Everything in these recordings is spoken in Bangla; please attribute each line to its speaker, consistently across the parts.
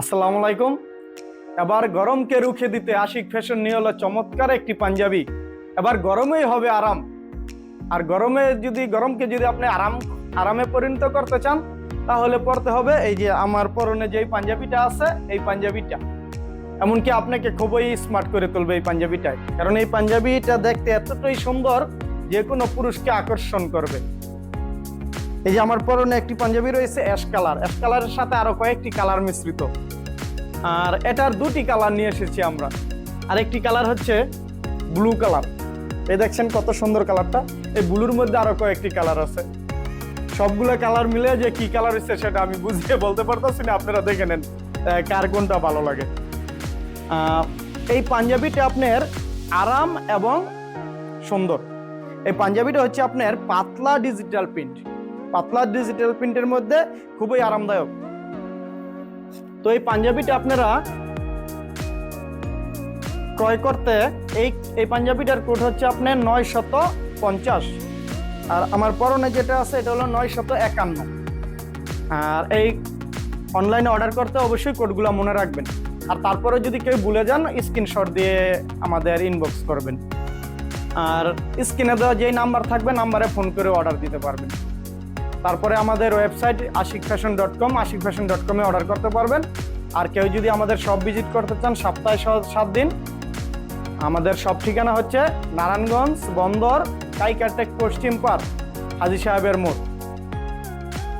Speaker 1: আসসালামু আলাইকুম। এবার গরমকে রুখে দিতে আশিক ফ্যাশন নিয়ে হলো চমৎকার একটি পাঞ্জাবি। এবার গরমেই হবে আরাম। আর গরমে যদি, গরমকে যদি আপনি আরাম, আরামে পরিণত করতে চান, তাহলে পরতে হবে এই যে আমার পরনে যে পাঞ্জাবিটা আছে, এই পাঞ্জাবিটা। এমনকি আপনাকে খুবই স্মার্ট করে তুলবে এই পাঞ্জাবিটায়। কারণ এই পাঞ্জাবিটা দেখতে এতটাই সুন্দর, যে কোনো পুরুষকে আকর্ষণ করবে। এই যে আমার পরনে একটি পাঞ্জাবি রয়েছে অ্যাশ কালার অ্যাশ কালারের সাথে আরও কয়েকটি কালার মিশ্রিত। আর এটার দুটি কালার নিয়ে এসেছি আমরা। আর একটি কালার হচ্ছে ব্লু কালার এই দেখছেন কত সুন্দর কালারটা এই ব্লুর মধ্যে আরও কয়েকটি কালার আছে। সবগুলো কালার মিলে যে কি কালার হচ্ছে সেটা আমি বুঝিয়ে বলতে পারতেছি না। আপনারা দেখে নেন কার কোনটা ভালো লাগে। এই পাঞ্জাবিটা আপনার আরাম এবং সুন্দর। এই পাঞ্জাবিটা হচ্ছে আপনার পাতলা ডিজিটাল প্রিন্ট পাতলা ডিজিটাল প্রিন্টের মধ্যে খুবই আরামদায়ক। তো এই পাঞ্জাবিটা আপনারা ক্রয় করতে এই এই পাঞ্জাবিটার কোড হচ্ছে আপনার নয় শত পঞ্চাশ। আর আমার পরনে যেটা আছে, এটা হলো নয় শত একান্ন। আর এই অনলাইনে অর্ডার করতে অবশ্যই কোডগুলো মনে রাখবেন। আর তারপরে যদি কেউ ভুলে যান স্ক্রিনশট দিয়ে আমাদের ইনবক্স করবেন। আর স্ক্রিনে দেওয়া যেই নাম্বার থাকবে নাম্বারে ফোন করে অর্ডার দিতে পারবেন। তারপরে আমাদের website Ashik fashion dot com Ashik fashion dot কমে অর্ডার করতে পারবেন। আর কেউ যদি আমাদের সব ভিজিট করতে চান, সপ্তাহে সাত দিন, আমাদের সব ঠিকানা হচ্ছে নারায়ণগঞ্জ বন্দর, কাইকারটেক পশ্চিম পার্ক হাজি সাহেবের মোড়।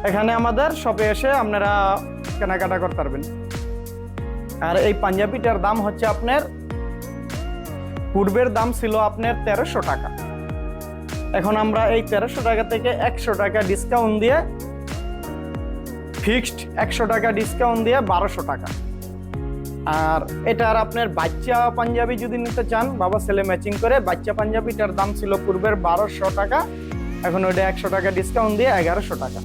Speaker 1: এখানে আমাদের শপে এসে আপনারা কেনাকাটা করতে পারবেন। আর এই পাঞ্জাবিটার দাম হচ্ছে আপনার পূর্বের দাম ছিল আপনার তেরোশো টাকা। এখন আমরা এই তেরোশো টাকা থেকে একশো টাকা ডিসকাউন্ট দিয়ে ফিক্সড একশো টাকা ডিসকাউন্ট দিয়ে বারোশো টাকা। আর এটার আপনার বাচ্চা পাঞ্জাবি যদি নিতে চান, বাবা ছেলে ম্যাচিং করে, বাচ্চা পাঞ্জাবিটার দাম ছিল পূর্বের বারোশো টাকা, এখন ওইটা একশো টাকা ডিসকাউন্ট দিয়ে এগারোশো টাকা।